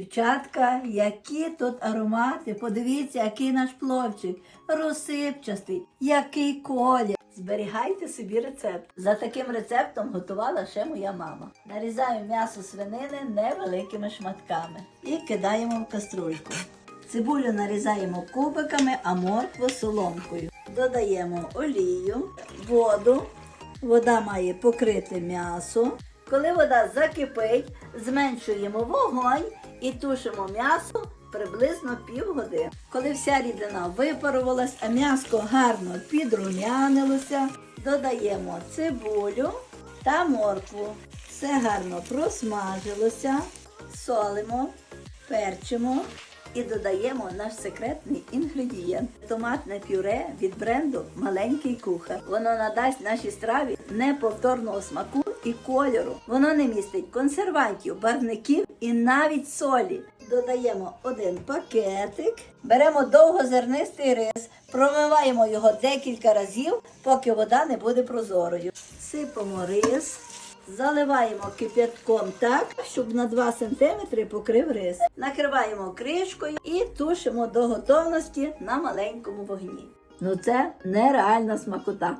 Дівчатка, які тут аромати. Подивіться, який наш пловчик. Розсипчастий, який колір. Зберігайте собі рецепт. За таким рецептом готувала ще моя мама. Нарізаю м'ясо свинини невеликими шматками і кидаємо в каструльку. Цибулю нарізаємо кубиками, а моркву соломкою. Додаємо олію, воду. Вода має покрити м'ясо. Коли вода закипить, зменшуємо вогонь і тушимо м'ясо приблизно півгодини. Коли вся рідина випарувалась, а м'ясо гарно підрумянилося, додаємо цибулю та моркву. Все гарно просмажилося, солимо, перчимо і додаємо наш секретний інгредієнт томатне пюре від бренду Маленький кухар. Воно надасть нашій страві неповторного смаку і кольору. Воно не містить консервантів, барвників і навіть солі. Додаємо один пакетик, беремо довгозернистий рис, промиваємо його декілька разів, поки вода не буде прозорою. Сипемо рис. Заливаємо кип'ятком так, щоб на 2 см покрив рис. Накриваємо кришкою і тушимо до готовності на маленькому вогні. Ну це нереальна смакота.